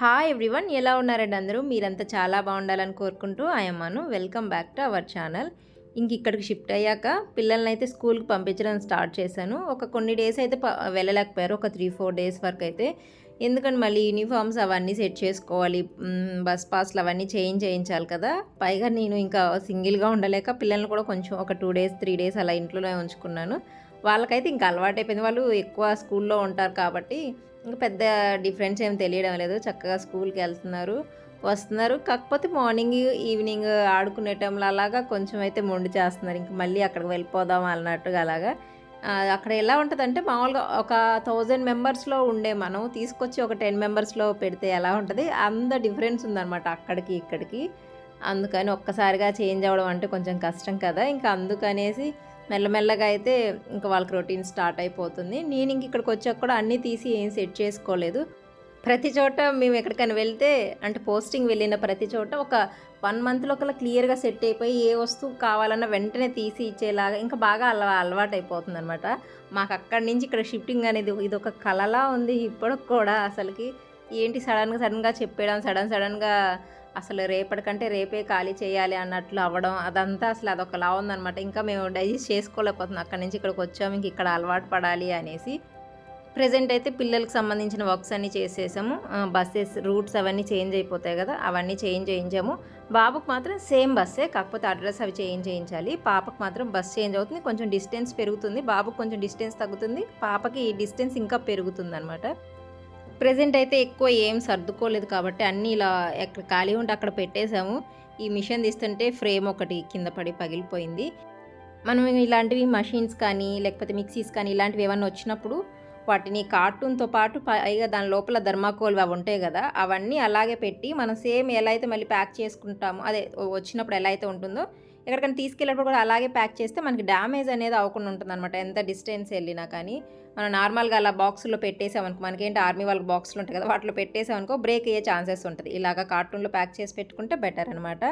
Hi everyone ఎలా ఉన్నారండి అందరూ? మీరంతా చాలా బాగుండాలని కోరుకుంటూ ఆయమ్మను welcome back to our channel ఇంక ఇక్కడికి షిఫ్ట్ అయ్యాక పిల్లల్ని అయితే స్కూల్కి పంపించడం స్టార్ట్ చేశాను. ఒక కొన్ని డేస్ అయితే ప- వెళ్ళలేకపోయారు. ఒక త్రీ ఫోర్ డేస్ వరకు అయితే. ఎందుకంటే మళ్ళీ యూనిఫామ్స్ అవన్నీ సెట్ చేసుకోవాలి. బస్ పాస్లు అవన్నీ చేంజ్ చేయించాలి కదా. పైగా నేను ఇంకా సింగిల్గా ఉండలేక పిల్లల్ని కూడా కొంచెం ఒక టూ డేస్ త్రీ డేస్ అలా ఇంట్లోనే ఉంచుకున్నాను. వాళ్ళకైతే ఇంకా అలవాటైపోయింది. వాళ్ళు ఎక్కువ స్కూల్లో ఉంటారు కాబట్టి ఇంకా పెద్ద డిఫరెన్స్ ఏం తెలియడం లేదు. చక్కగా స్కూల్కి వెళ్తున్నారు వస్తున్నారు. కాకపోతే మార్నింగ్ ఈవినింగ్ ఆడుకునే టైంలో అలాగా కొంచెం అయితే మొండి చేస్తున్నారు. ఇంక మళ్ళీ అక్కడికి వెళ్ళిపోదాం అన్నట్టుగా అలాగా. అక్కడ ఎలా ఉంటుందంటే మామూలుగా ఒక థౌజండ్ మెంబర్స్లో ఉండే మనం తీసుకొచ్చి ఒక టెన్ మెంబర్స్లో పెడితే ఎలా ఉంటుంది? అంత డిఫరెన్స్ ఉందన్నమాట అక్కడికి ఇక్కడికి. అందుకని ఒక్కసారిగా చేంజ్ అవ్వడం అంటే కొంచెం కష్టం కదా. ఇంకా అందుకనేసి మెల్లమెల్లగా అయితే ఇంకా వాళ్ళకి రొటీన్ స్టార్ట్ అయిపోతుంది. నేను ఇంక ఇక్కడికి వచ్చాక కూడా అన్నీ తీసి ఏం సెట్ చేసుకోలేదు. ప్రతి చోట మేము ఎక్కడికైనా వెళ్తే అంటే పోస్టింగ్ వెళ్ళిన ప్రతి చోట ఒక వన్ మంత్లో ఒకలా క్లియర్గా సెట్ అయిపోయి ఏ వస్తువు కావాలన్నా వెంటనే తీసి ఇచ్చేలాగా ఇంకా బాగా అలవా అలవాటు అయిపోతుంది అనమాట మాకు అక్కడి నుంచి ఇక్కడ షిఫ్టింగ్ అనేది ఇది ఒక కళలా ఉంది ఇప్పటికి కూడా అసలుకి. ఏంటి సడన్గా సడన్గా చెప్పేయడం సడన్ సడన్గా అసలు రేపటికంటే రేపే ఖాళీ చేయాలి అన్నట్లు అవ్వడం అదంతా అసలు అదొకలా ఉందనమాట ఇంకా మేము డైజెస్ట్ చేసుకోలేకపోతున్నాం. అక్కడి నుంచి ఇక్కడికి వచ్చాము ఇంక ఇక్కడ అలవాటు పడాలి అనేసి. ప్రజెంట్ అయితే పిల్లలకు సంబంధించిన వర్క్స్ అన్నీ చేసేసాము. బస్సెస్ రూట్స్ అవన్నీ చేంజ్ అయిపోతాయి కదా అవన్నీ చేంజ్ చేయించాము. బాబుకు మాత్రం సేమ్ బస్సే కాకపోతే అడ్రస్ అవి చేంజ్ చేయించాలి. పాపకు మాత్రం బస్ చేంజ్ అవుతుంది. కొంచెం డిస్టెన్స్ పెరుగుతుంది. బాబుకు కొంచెం డిస్టెన్స్ తగ్గుతుంది. పాపకి ఈ డిస్టెన్స్ ఇంకా పెరుగుతుంది అనమాట ప్రజెంట్ అయితే ఎక్కువ ఏం సర్దుకోలేదు కాబట్టి అన్నీ ఇలా ఎక్కడ ఖాళీ ఉంటే అక్కడ పెట్టేశాము. ఈ మిషన్ తీస్తుంటే ఫ్రేమ్ ఒకటి కింద పడి పగిలిపోయింది. మనం ఇలాంటివి మషిన్స్ కానీ లేకపోతే మిక్సీస్ కానీ ఇలాంటివి ఏమన్నా వచ్చినప్పుడు వాటిని కార్టూన్తో పాటు పైగా దాని లోపల ధర్మాకోల్ అవి ఉంటాయి కదా అవన్నీ అలాగే పెట్టి మనం సేమ్ ఎలా అయితే మళ్ళీ ప్యాక్ చేసుకుంటామో అదే వచ్చినప్పుడు ఎలా అయితే ఉంటుందో ఎక్కడికైనా తీసుకెళ్ళినప్పుడు కూడా అలాగే ప్యాక్ చేస్తే మనకి డ్యామేజ్ అనేది అవ్వకుండా ఉంటుంది అనమాట ఎంత డిస్టెన్స్ వెళ్ళినా కానీ మనం నార్మల్గా అలా బాక్సుల్లో పెట్టేసామనుకో మనకేంటి ఆర్మీ వాళ్ళకి బాక్సులు ఉంటాయి కదా వాటిలో పెట్టేసామనుకో బ్రేక్ అయ్యే ఛాన్సెస్ ఉంటుంది. ఇలాగ కార్టూన్లో ప్యాక్ చేసి పెట్టుకుంటే బెటర్ అనమాట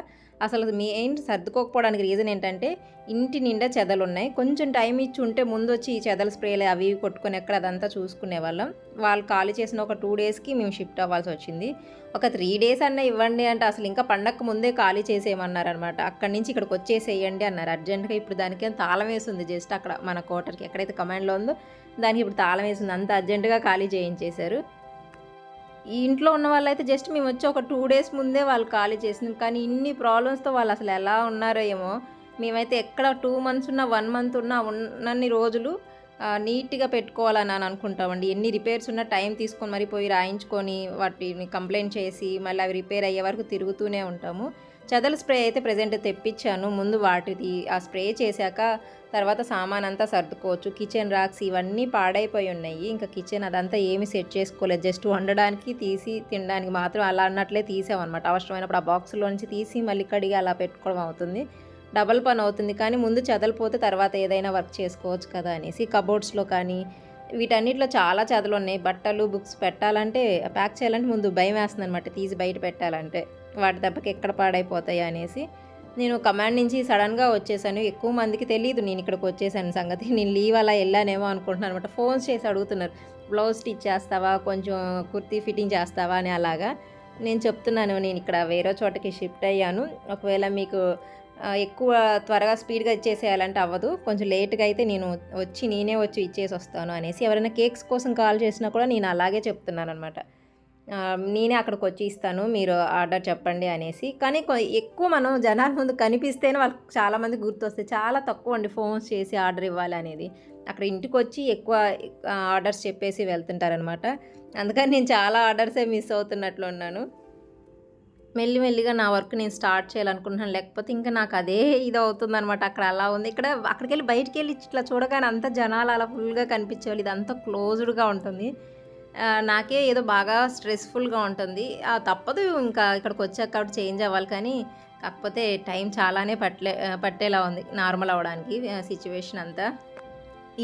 అసలు మెయిన్ సర్దుకోకపోవడానికి రీజన్ ఏంటంటే ఇంటి నిండా చెదలు ఉన్నాయి కొంచెం టైం ఇచ్చి ఉంటే ముందు వచ్చి ఈ చెదల స్ప్రేలు అవి ఇవి కొట్టుకొని ఎక్కడ అదంతా చూసుకునే వాళ్ళం. వాళ్ళు ఖాళీ చేసిన ఒక టూ డేస్కి మేము షిఫ్ట్ అవ్వాల్సి వచ్చింది. ఒక త్రీ డేస్ అన్న ఇవ్వండి అంటే అసలు ఇంకా పండగ ముందే ఖాళీ చేసేయమన్నారు అనమాట అక్కడి నుంచి ఇక్కడికి వచ్చేసేయండి అన్నారు. అర్జెంట్గా ఇప్పుడు దానికి తాళం వేసింది జస్ట్ అక్కడ మన కోటర్కి. ఎక్కడైతే కమాండ్లో ఉందో దానికి ఇప్పుడు తాళం వేసింది. అంత అర్జెంటుగా ఖాళీ చేయించేశారు. ఈ ఇంట్లో ఉన్న వాళ్ళైతే జస్ట్ మేము వచ్చి ఒక టూ డేస్ ముందే వాళ్ళు ఖాళీ చేసినాం కానీ ఇన్ని ప్రాబ్లమ్స్తో వాళ్ళు అసలు ఎలా ఉన్నారో ఏమో. మేమైతే ఎక్కడ టూ మంత్స్ ఉన్నా వన్ మంత్ ఉన్నా ఉన్నన్ని రోజులు నీట్గా పెట్టుకోవాలని అని అనుకుంటామండి. ఎన్ని రిపేర్స్ ఉన్నా టైం తీసుకొని మరి పోయి రాయించుకొని వాటిని కంప్లైంట్ చేసి మళ్ళీ అవి రిపేర్ అయ్యే వరకు తిరుగుతూనే ఉంటాము. చెదల స్ప్రే అయితే ప్రజెంట్ తెప్పించాను. ముందు వాటిది ఆ స్ప్రే చేశాక తర్వాత సామాన్ అంతా సర్దుకోవచ్చు. కిచెన్ రాక్స్ ఇవన్నీ పాడైపోయి ఉన్నాయి. ఇంకా కిచెన్ అదంతా ఏమి సెట్ చేసుకోలేదు. జస్ట్ వండడానికి తీసి తినడానికి మాత్రం అలా అన్నట్లే తీసామన్నమాట. అవసరమైనప్పుడు ఆ బాక్స్లో నుంచి తీసి మళ్ళీ కడిగి అలా పెట్టుకోవడం అవుతుంది. డబల్ పని అవుతుంది. కానీ ముందు చెదలిపోతే తర్వాత ఏదైనా వర్క్ చేసుకోవచ్చు కదా అనేసి కబోర్డ్స్లో కానీ వీటన్నిటిలో చాలా చెదలు ఉన్నాయి బట్టలు బుక్స్ పెట్టాలంటే ప్యాక్ చేయాలంటే ముందు భయం వేస్తుంది అనమాట తీసి బయట పెట్టాలంటే వాటి దెబ్బకి ఎక్కడ పాడైపోతాయి అనేసి నేను కమాండ్ నుంచి సడన్గా వచ్చేసాను. ఎక్కువ మందికి తెలియదు నేను ఇక్కడికి వచ్చేసాను సంగతి. నేను లీవ్ అలా వెళ్ళానేమో అనుకుంటున్నాను అనమాట ఫోన్స్ చేసి అడుగుతున్నారు. బ్లౌజ్ స్టిచ్ చేస్తావా? కొంచెం కుర్తీ ఫిట్టింగ్ చేస్తావా? అని అలాగా నేను చెప్తున్నాను. నేను ఇక్కడ వేరే చోటకి షిఫ్ట్ అయ్యాను. ఒకవేళ మీకు ఎక్కువ త్వరగా స్పీడ్గా ఇచ్చేసేయాలంటే అవ్వదు. కొంచెం లేట్గా అయితే నేను వచ్చి నేనే వచ్చి ఇచ్చేసి వస్తాను అనేసి ఎవరైనా కేక్స్ కోసం కాల్ చేసినా కూడా నేను అలాగే చెప్తున్నాను అనమాట నేనే అక్కడికి వచ్చి ఇస్తాను మీరు ఆర్డర్ చెప్పండి అనేసి. కానీ కొ- ఎక్కువ మనం జనాల ముందు కనిపిస్తేనే వాళ్ళకి చాలామంది గుర్తొస్తాయి. చాలా తక్కువ అండి ఫోన్స్ చేసి ఆర్డర్ ఇవ్వాలి అనేది. అక్కడ ఇంటికి వచ్చి ఎక్కువ ఆర్డర్స్ చెప్పేసి వెళ్తుంటారనమాట అందుకని నేను చాలా ఆర్డర్సే మిస్ అవుతున్నట్లు ఉన్నాను. మెల్లి మెల్లిగా నా వర్క్ నేను స్టార్ట్ చేయాలనుకుంటున్నాను. లేకపోతే ఇంకా నాకు అదే ఇది అవుతుంది అనమాట అక్కడ అలా ఉంది. ఇక్కడ అక్కడికి వెళ్ళి బయటికి వెళ్ళి ఇట్లా చూడగానే అంత జనాలు అలా ఫుల్గా కనిపించేవాళ్ళు. ఇదంతా క్లోజ్డ్గా ఉంటుంది. నాకే ఏదో బాగా స్ట్రెస్ఫుల్గా ఉంటుంది. తప్పదు ఇంకా ఇక్కడికి వచ్చాక కాబట్టి చేంజ్ అవ్వాలి కానీ కాకపోతే టైం చాలానే పట్లే పట్టేలా ఉంది. నార్మల్ అవ్వడానికి సిచ్యువేషన్ అంతా.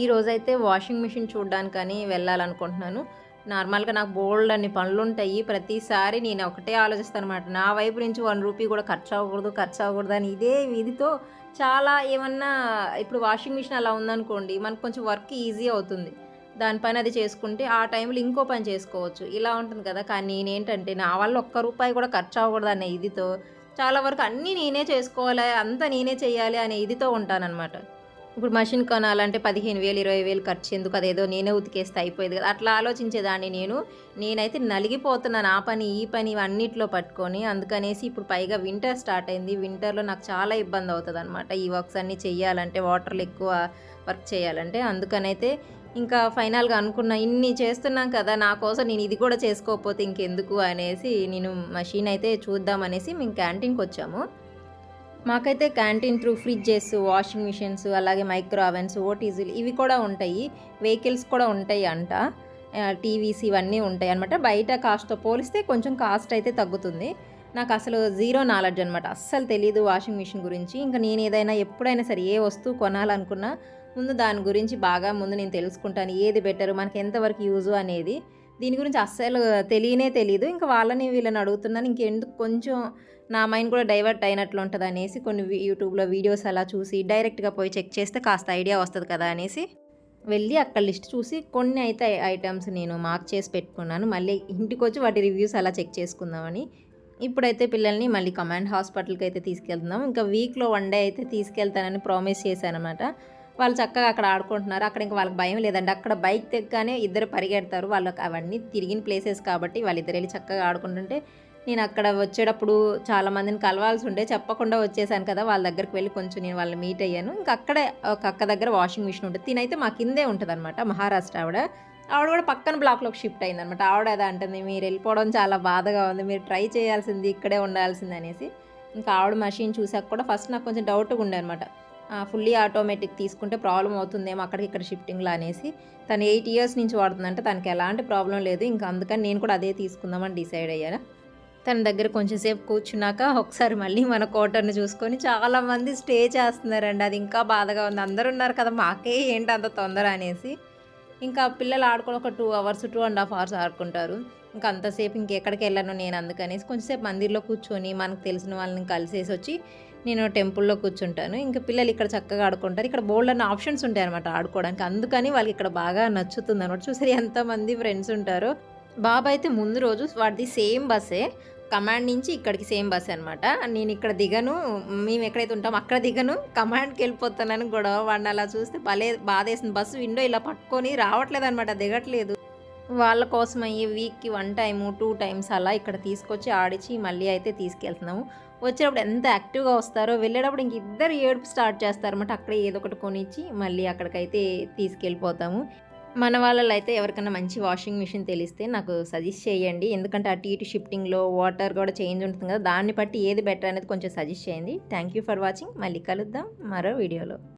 ఈ రోజైతే వాషింగ్ మిషన్ చూడడానికని వెళ్ళాలనుకుంటున్నాను. నార్మల్గా నాకు బోల్డ్ అన్ని పనులు ఉంటాయి ప్రతిసారి నేను ఒకటే ఆలోచిస్తాను అనమాట నా వైపు నుంచి వన్ రూపీ కూడా ఖర్చు అవ్వకూడదు ఖర్చు అవ్వకూడదు అని ఇదే విధితో చాలా ఏమన్నా ఇప్పుడు వాషింగ్ మిషన్ అలా ఉందనుకోండి మనకు కొంచెం వర్క్ ఈజీ అవుతుంది. దానిపైన అది చేసుకుంటే ఆ టైంలో ఇంకో పని చేసుకోవచ్చు. ఇలా ఉంటుంది కదా. కానీ నేనేంటంటే నా వల్ల ఒక్క రూపాయి కూడా ఖర్చు అవ్వకూడదు అనే ఇదితో చాలా వరకు అన్నీ నేనే చేసుకోవాలి అంతా నేనే చేయాలి అనే ఇదితో ఉంటానన్నమాట. ఇప్పుడు మషిన్ కొనాలంటే పదిహేను వేలు ఇరవై వేలు ఖర్చు ఎందుకు అదేదో నేనే ఉతికేస్తే అయిపోయేది కదా. అట్లా ఆలోచించేదాన్ని నేను. నేనైతే నలిగిపోతున్నాను ఆ పని ఈ పని అన్నిట్లో పట్టుకొని. అందుకనేసి ఇప్పుడు పైగా వింటర్ స్టార్ట్ అయింది. వింటర్లో నాకు చాలా ఇబ్బంది అవుతుంది అనమాట ఈ వర్క్స్ అన్నీ చేయాలంటే వాటర్లు ఎక్కువ వర్క్ చేయాలంటే. అందుకనైతే ఇంకా ఫైనల్గా అనుకున్నా ఇన్ని చేస్తున్నాం కదా నా కోసం నేను ఇది కూడా చేసుకోకపోతే ఇంకెందుకు అనేసి నేను మషిన్ అయితే చూద్దామనేసి మేము క్యాంటీన్కి వచ్చాము. మాకైతే canteen through fridges washing machines అలాగే మైక్రో అవెన్స్ ఓటీజీలు ఇవి కూడా ఉంటాయి. వెహికల్స్ కూడా ఉంటాయి అంట. టీవీస్ ఇవన్నీ ఉంటాయి అనమాట బయట కాస్ట్తో పోలిస్తే కొంచెం కాస్ట్ అయితే తగ్గుతుంది. నాకు అసలు జీరో నాలెడ్జ్ అనమాట అస్సలు తెలియదు వాషింగ్ మిషన్ గురించి. ఇంకా నేను ఏదైనా ఎప్పుడైనా సరే ఏ వస్తువు కొనాలనుకున్నా ముందు దాని గురించి బాగా ముందు నేను తెలుసుకుంటాను. ఏది బెటర్ మనకి ఎంతవరకు యూజ్ అనేది. దీని గురించి అస్సలు తెలియనే తెలియదు ఇంకా వాళ్ళని వీళ్ళని అడుగుతున్నాను. ఇంకెందుకు కొంచెం నా మైండ్ కూడా డైవర్ట్ అయినట్లు ఉంటుంది అనేసి కొన్ని యూట్యూబ్లో వీడియోస్ అలా చూసి డైరెక్ట్గా పోయి చెక్ చేస్తే కాస్త ఐడియా వస్తుంది కదా అనేసి వెళ్ళి అక్కడ లిస్ట్ చూసి కొన్ని అయితే ఐటమ్స్ నేను మార్క్ చేసి పెట్టుకున్నాను. మళ్ళీ ఇంటికి వచ్చి వాటి రివ్యూస్ అలా చెక్ చేసుకుందామని. ఇప్పుడైతే పిల్లల్ని మళ్ళీ కమాండ్ హాస్పిటల్కి అయితే తీసుకెళ్తున్నాం ఇంకా వీక్లో వన్ డే అయితే తీసుకెళ్తానని ప్రామిస్ చేశానమాట. వాళ్ళు చక్కగా అక్కడ ఆడుకుంటున్నారు. అక్కడ ఇంకా వాళ్ళకి భయం లేదండి. అక్కడ బైక్ తెగ్గానే ఇద్దరు పరిగెడతారు. వాళ్ళకి అవన్నీ తిరిగిన ప్లేసెస్ కాబట్టి వాళ్ళిద్దరు వెళ్ళి చక్కగా ఆడుకుంటుంటే నేను అక్కడ వచ్చేటప్పుడు చాలా మందిని కలవాల్సి ఉండే చెప్పకుండా వచ్చేసాను కదా వాళ్ళ దగ్గరికి వెళ్ళి కొంచెం నేను వాళ్ళని మీట్ అయ్యాను. ఇంకా అక్కడే ఒక అక్క దగ్గర వాషింగ్ మిషన్ ఉంటుంది. తినైతే మా కిందే ఉంటుంది అనమాట మహారాష్ట్ర ఆవిడ. ఆవిడ కూడా పక్కన బ్లాక్లోకి షిఫ్ట్ అయింది అనమాట ఆవిడ అదే అంటుంది మీరు వెళ్ళిపోవడం చాలా బాధగా ఉంది మీరు ట్రై చేయాల్సింది ఇక్కడే ఉండాల్సింది అనేసి. ఇంకా ఆవిడ మషిన్ చూసాక కూడా ఫస్ట్ నాకు కొంచెం డౌట్గా ఉండే అనమాట ఫుల్లీ ఆటోమేటిక్ తీసుకుంటే ప్రాబ్లం అవుతుందేమో అక్కడికి ఇక్కడ షిఫ్టింగ్లో అనేసి. తను ఎయిట్ ఇయర్స్ నుంచి వాడుతుందంటే తనకి ఎలాంటి ప్రాబ్లం లేదు. ఇంకా అందుకని నేను కూడా అదే తీసుకుందామని డిసైడ్ అయ్యాను. తన దగ్గర కొంచెంసేపు కూర్చున్నాక ఒకసారి మళ్ళీ మన కోటర్ని చూసుకొని చాలామంది స్టే చేస్తున్నారండి. అది ఇంకా బాధగా ఉంది. అందరు ఉన్నారు కదా మాకే ఏంటి అంత తొందర అనేసి. ఇంకా పిల్లలు ఆడుకోవడం ఒక two hours two and half hours ఆడుకుంటారు. ఇంకా అంతసేపు ఇంకెక్కడికి వెళ్ళను నేను అందుకనేసి కొంచెంసేపు మందిర్లో కూర్చొని మనకు తెలిసిన వాళ్ళని కలిసేసి వచ్చి నేను టెంపుల్లో కూర్చుంటాను. ఇంకా పిల్లలు ఇక్కడ చక్కగా ఆడుకుంటారు. ఇక్కడ బోల్డ్ అన్న ఆప్షన్స్ ఉంటాయి అనమాట ఆడుకోవడానికి. అందుకని వాళ్ళకి ఇక్కడ బాగా నచ్చుతుంది అనమాట చూసారు ఎంతమంది ఫ్రెండ్స్ ఉంటారో. బాబా అయితే ముందు రోజు వాడిది సేమ్ బస్సే కమాండ్ నుంచి ఇక్కడికి సేమ్ బస్ అనమాట నేను ఇక్కడ దిగను మేము ఎక్కడైతే ఉంటామో అక్కడ దిగను కమాండ్కి వెళ్ళిపోతానని గొడవ. వాడిని అలా చూస్తే భలే బాధేసింది. బస్సు విండో ఇలా పట్టుకొని రావట్లేదు అనమాట దిగట్లేదు. వాళ్ళ కోసం అయ్యి వీక్కి వన్ టైము టూ టైమ్స్ అలా ఇక్కడ తీసుకొచ్చి ఆడిచి మళ్ళీ అయితే తీసుకెళ్తున్నాము. వచ్చేటప్పుడు ఎంత యాక్టివ్గా వస్తారో వెళ్ళేటప్పుడు ఇంక ఇద్దరు ఏడుపు స్టార్ట్ చేస్తారన్నమాట. అక్కడ ఏదో ఒకటి కొనిచ్చి మళ్ళీ అక్కడికైతే తీసుకెళ్ళిపోతాము. మన వాళ్ళలో అయితే ఎవరికైనా మంచి వాషింగ్ మిషన్ తెలిస్తే నాకు సజెస్ట్ చేయండి. ఎందుకంటే అటు ఇటు షిఫ్టింగ్లో వాటర్ కూడా చేంజ్ ఉంటుంది కదా దాన్ని బట్టి ఏది బెటర్ అనేది కొంచెం సజెస్ట్ చేయండి. Thank you for watching. మళ్ళీ కలుద్దాం మరో వీడియోలో.